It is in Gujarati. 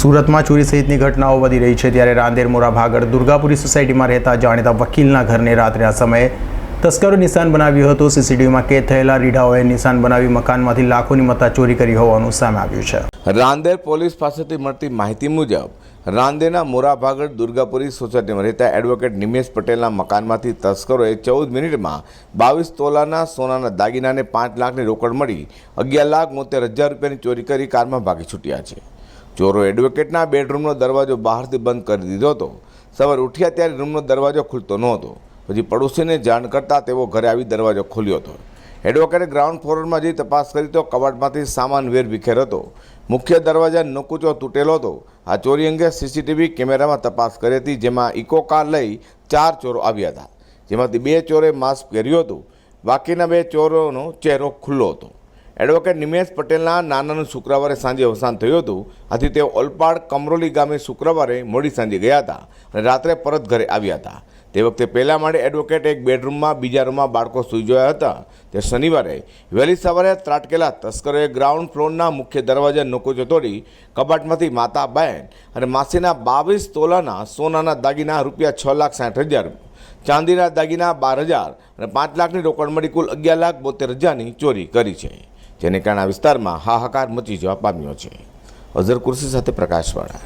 સુરતમાં ચોરી સહિતની ઘટનાઓ વધી રહી છે ત્યારે રાંદેર મોરા ભાગળ દુર્ગાપુરી સોસાયટીમાં રહેતા જાણીતા વકીલના ઘરને રાત્રિના સમયે તસ્કરો નિશાન બનાવ્યું હતું. સીસીટીવીમાં કેદ થયેલા રીઢાઓએ નિશાન બનાવી મકાનમાંથી લાખોની મત્તા ચોરી કરી હોવાનું સામે આવ્યું છે. રાંદેર પોલીસ પાસેથી મળતી માહિતી મુજબ, રાંદેરના મોરાભાગળ દુર્ગાપુરી સોસાયટીમાં રહેતા એડવોકેટ નિમેશ પટેલના મકાનમાંથી તસ્કરોએ ચૌદ મિનિટમાં બાવીસ તોલાના સોનાના દાગીનાને પાંચ લાખની રોકડ મળી અગિયાર લાખ બોતેર હજાર રૂપિયાની ચોરી કરી કારમાં ભાગી છૂટ્યા છે. ચોરો એડવોકેટના બેડરૂમનો દરવાજો બહારથી બંધ કરી દીધો હતો. સવારે ઉઠ્યા ત્યારે રૂમનો દરવાજો ખુલતો નહોતો. પછી પડોશીને જાણ કરતાં તેઓ ઘરે આવી દરવાજો ખોલ્યો હતો. એડવોકેટે ગ્રાઉન્ડ ફ્લોરમાં જઈ તપાસ કરી તો કબાટમાંથી સામાન વેર વિખેર હતો. મુખ્ય દરવાજા નકુચો તૂટેલો હતો. આ ચોરી અંગે સીસીટીવી કેમેરામાં તપાસ કરી હતી, જેમાં ઇકો કાર લઈ ચાર ચોરો આવ્યા હતા, જેમાંથી બે ચોરે માસ્ક પહેર્યું હતું. બાકીના બે ચોરોનો ચહેરો ખુલ્લો હતો. એડવોકેટ નિમેશ પટેલના નાનાનું શુક્રવારે સાંજે અવસાન થયું હતું. આથી તેઓ ઓલપાડ કમરોલી ગામે શુક્રવારે મોડી સાંજે ગયા હતા અને રાત્રે પરત ઘરે આવ્યા હતા. તે વખતે પહેલા માળે એડવોકેટ એક બેડરૂમમાં, બીજા રૂમમાં બાળકો સૂઈ જોયા હતા. તે શનિવારે વહેલી સવારે ત્રાટકેલા તસ્કરોએ ગ્રાઉન્ડ ફ્લોરના મુખ્ય દરવાજા નોકોચો તોડી કબાટમાંથી માતા બહેન અને માસીના બાવીસ તોલાના સોનાના દાગીના રૂપિયા છ લાખ સાઠ હજાર, ચાંદીના દાગીના બાર હજાર અને પાંચ લાખની રોકડ મળી કુલ અગિયાર લાખ બોતેર હજારની ચોરી કરી છે. જેને કારણે આ વિસ્તારમાં હાહાકાર મચી જવા પામ્યો છે. અઝર કુર્સી સાથે પ્રકાશવાળા.